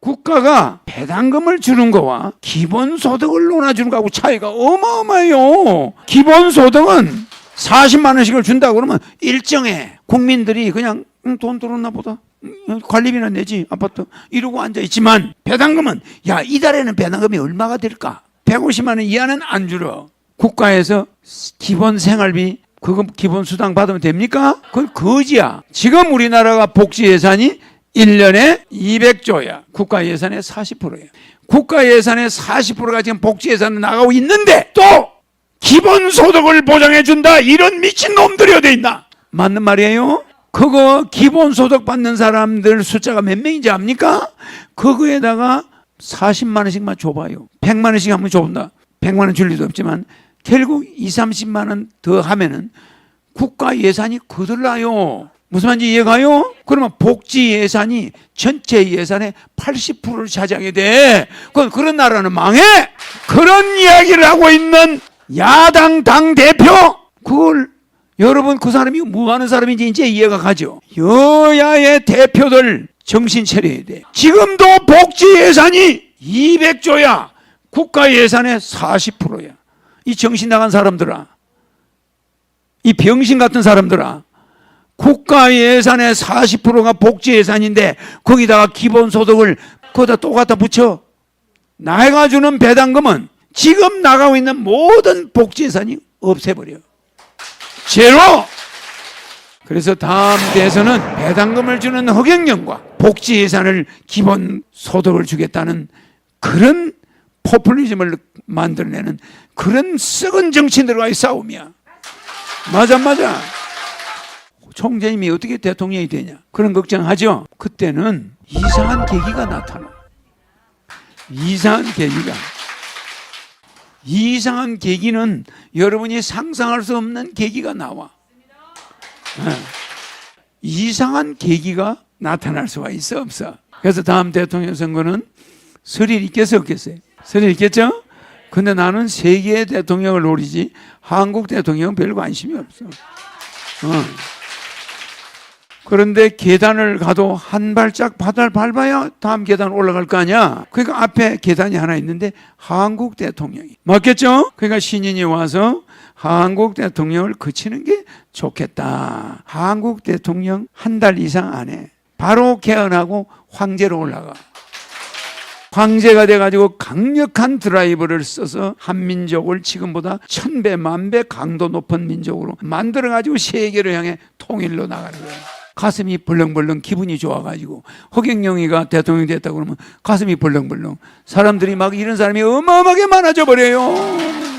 국가가 배당금을 주는 거와 기본소득을 논아주는 거하고 차이가 어마어마해요. 기본소득은 40만 원씩을 준다 그러면 일정해 국민들이 그냥 음, 돈 들었나 보다. 음, 관리비나 내지 아파트. 이러고 앉아 있지만 배당금은 야 이달에는 배당금이 얼마가 될까? 150만 원 이하는 안 줄어 국가에서 기본 생활비 그거 기본 수당 받으면 됩니까? 그건 거지야 지금 우리나라가 복지 예산이 1년에 200조야. 국가 예산의 40%야. 국가 예산의 40%가 지금 복지 예산에 나가고 있는데 또 기본 소득을 보장해 준다. 이런 미친 놈들이 어디 있나? 맞는 말이에요? 그거 기본 소득 받는 사람들 숫자가 몇 명인지 압니까? 그거에다가 40만 원씩만 줘봐요. 100만 원씩 한번 줘본다. 100만 원 줄 리도 없지만 결국 2, 30만 원 더 하면은 국가 예산이 거들나요. 무슨 말인지 이해가요? 그러면 복지 예산이 전체 예산의 80%를 차지하게 돼. 그건 그런 나라는 망해. 그런 이야기를 하고 있는 야당 당 대표 그걸 여러분 그 사람이 뭐 하는 사람인지 이제 이해가 가죠. 여야의 대표들 정신 차려야 돼. 지금도 복지 예산이 200조야. 국가 예산의 40%야. 이 정신 나간 사람들아. 이 병신 같은 사람들아. 국가 예산의 40%가 복지 예산인데 거기다가 기본소득을 거기다 또 갖다 붙여. 나이가 주는 배당금은 지금 나가고 있는 모든 복지 예산이 없애버려. 제로! 그래서 다음 대선은 배당금을 주는 허경영과 복지 예산을 기본 소득을 주겠다는 그런 포퓰리즘을 만들어내는 그런 썩은 정치인들과의 싸움이야. 맞아, 맞아. 총재님이 어떻게 대통령이 되냐 그런 걱정하죠. 그때는 이상한 계기가 나타나. 이상한 계기가. 이상한 계기는 여러분이 상상할 수 없는 계기가 나와. 예. 이상한 계기가 나타날 수가 있어 없어. 그래서 다음 대통령 선거는 설일 있겠어 없겠어요? 설일 있겠죠? 근데 나는 세계 대통령을 노리지 한국 대통령은 별 관심이 없어. 어. 그런데 계단을 가도 한 발짝 바닥 밟아야 다음 계단 올라갈 거 아니야. 그러니까 앞에 계단이 하나 있는데 한국 대통령이 맞겠죠? 그러니까 신인이 와서 한국 대통령을 거치는 게 좋겠다. 한국 대통령 한 달 이상 안에 바로 개헌하고 황제로 올라가. 황제가 돼가지고 강력한 드라이버를 써서 한민족을 지금보다 천배 만배 강도 높은 민족으로 만들어가지고 세계를 향해 통일로 나가는 거예요. 가슴이 벌렁벌렁 기분이 좋아가지고 허경영이가 대통령 됐다 그러면 가슴이 벌렁벌렁 사람들이 막 이런 사람이 어마어마하게 많아져 버려요. 음.